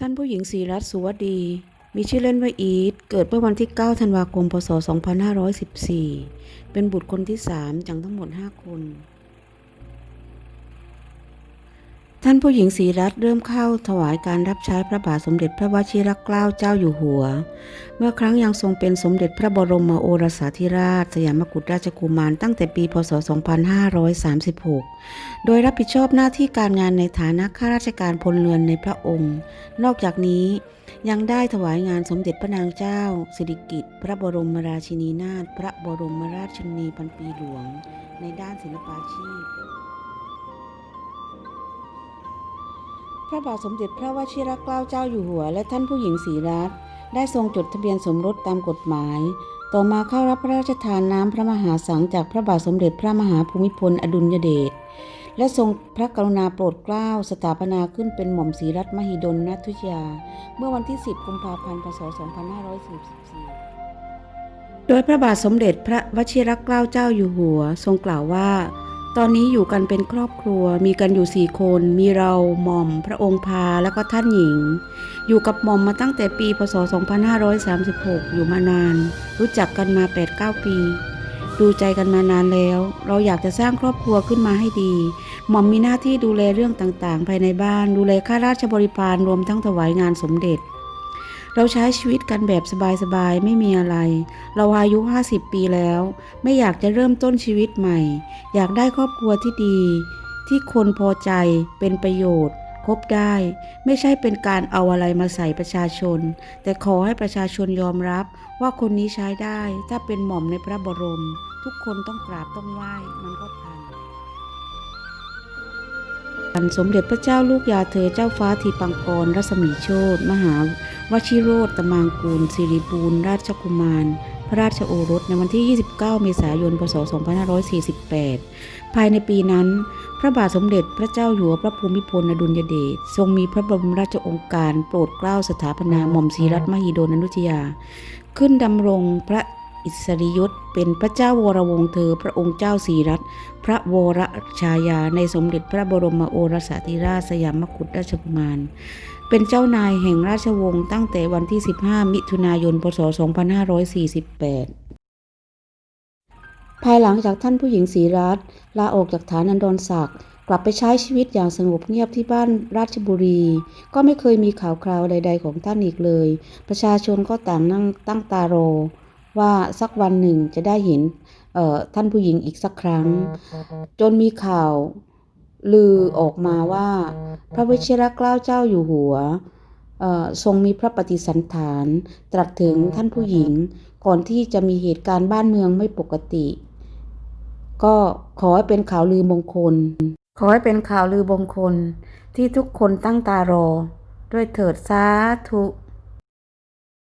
ท่านผู้หญิงศรีรัตน์สุวดี มีชื่อเล่นว่าอีท เกิดเมื่อวันที่ 9 ธันวาคม พศ 2514 เป็นบุตรคนที่ 3 จากทั้งหมด 5 คน ท่านผู้หญิงศรีรัตน์เริ่มเข้าถวายการรับใช้พระบาทสมเด็จพระวชิรเกล้าเจ้าอยู่หัว เมื่อครั้งยังทรงเป็นสมเด็จพระบรมโอรสาธิราช สยามกุฎราชกุมารตั้งแต่ปี พศ 2536 โดยรับผิดชอบหน้าที่การงานในฐานะข้าราชการพลเรือนในพระองค์ นอกจากนี้ยังได้ถวายงานสมเด็จพระนางเจ้า สิริกิติ์พระบรมราชินีนาถพระบรมราชชนนีพันปีหลวง ในด้านศิลปาชีพ พระบาทสมเด็จพระวชิรเกล้าเจ้าอยู่หัว และท่านผู้หญิงศรีรัตน์ได้ทรงจดทะเบียนสมรสตามกฎหมาย ต่อมาเข้ารับพระราชทานน้ำพระมหาสังจากพระบาทสมเด็จพระมหาภูมิพลอดุลยเดช และทรงพระกรุณาโปรดเกล้าสถาปนาขึ้นเป็นหม่อมศรีรัตน์มหิดลนัทุยา เมื่อวันที่ 10 กุมภาพันธ์ พศ 2544 โดยพระบาทสมเด็จพระวชิรเกล้าเจ้าอยู่หัว ทรงกล่าวว่า ตอนนี้อยู่กันเป็นครอบครัว มีกันอยู่สี่คน มีเราหม่อม พระองค์พา แล้วก็ท่านหญิง อยู่กับหม่อมมาตั้งแต่ปีพศ 2536 อยู่มานาน รู้จักกันมา 8-9 ปี ดูใจกันมานานแล้ว เราอยากจะสร้างครอบครัวขึ้นมาให้ดี หม่อมมีหน้าที่ดูแลเรื่องต่างๆ ภายในบ้าน ดูแลข้าราชบริพารรวมทั้งถวายงานสมเด็จ เราใช้ชีวิตกันแบบสบายๆ ไม่มีอะไร เราอายุ 50 ปีแล้ว ไม่อยากจะเริ่มต้นชีวิตใหม่ อยากได้ครอบครัวที่ดี ที่คนพอใจเป็นประโยชน์คบได้ ไม่ใช่เป็นการเอาอะไรมาใส่ประชาชน แต่ขอให้ประชาชนยอมรับว่าคนนี้ใช้ได้ ถ้าเป็นหม่อมในพระบรม ทุกคนต้องกราบต้องไหว้มันก็ทัน สมเด็จพระเจ้าลูกยาเธอเจ้าฟ้าทีปังกรรัศมีโชตมหาวชิโรตมางกูลสิริบูรณราชกุมาร พระราชโอรสในวันที่ 29 เมษายน พศ 2548 ภายในปีนั้น พระบาทสมเด็จพระเจ้าอยู่หัวพระภูมิพลอดุลยเดชทรงมีพระบรมราชองค์การโปรดเกล้าสถาปนาหม่อมศรีรัตน์มหิดลอนุทยา ขึ้นดำรงพระ อิสริยศเป็นพระเจ้าวรวงศ์เธอพระองค์เจ้าศรีรัตพระวรชายาในสมเด็จพระบรมโอรสาธิราชสยามกุฎราชกุมาร เป็นเจ้านายแห่งราชวงศ์ตั้งแต่วันที่ 15 มิถุนายน พศ 2548ภายหลังจากท่านผู้หญิงศรีรัตน์ลาออกจากฐานันดรศักดิ์กลับไปใช้ชีวิตอย่างสงบเงียบที่บ้านราชบุรี ก็ไม่เคยมีข่าวคราวใด ๆ ของท่านอีกเลย ประชาชนก็ต่างนั่งตั้งตารอ ว่าสักวันหนึ่งจะได้เห็นท่านผู้หญิงอีกสักครั้ง จนมีข่าวลือออกมาว่า พระวิชิรเกล้าเจ้าอยู่หัวทรงมีพระปฏิสันฐาน ตรัสถึงท่านผู้หญิงก่อนที่จะมีเหตุการณ์บ้านเมืองไม่ปกติ ก็ขอให้เป็นข่าวลือมงคล ขอให้เป็นข่าวลือมงคลที่ทุกคนตั้งตารอ ด้วยเถิดสาธุ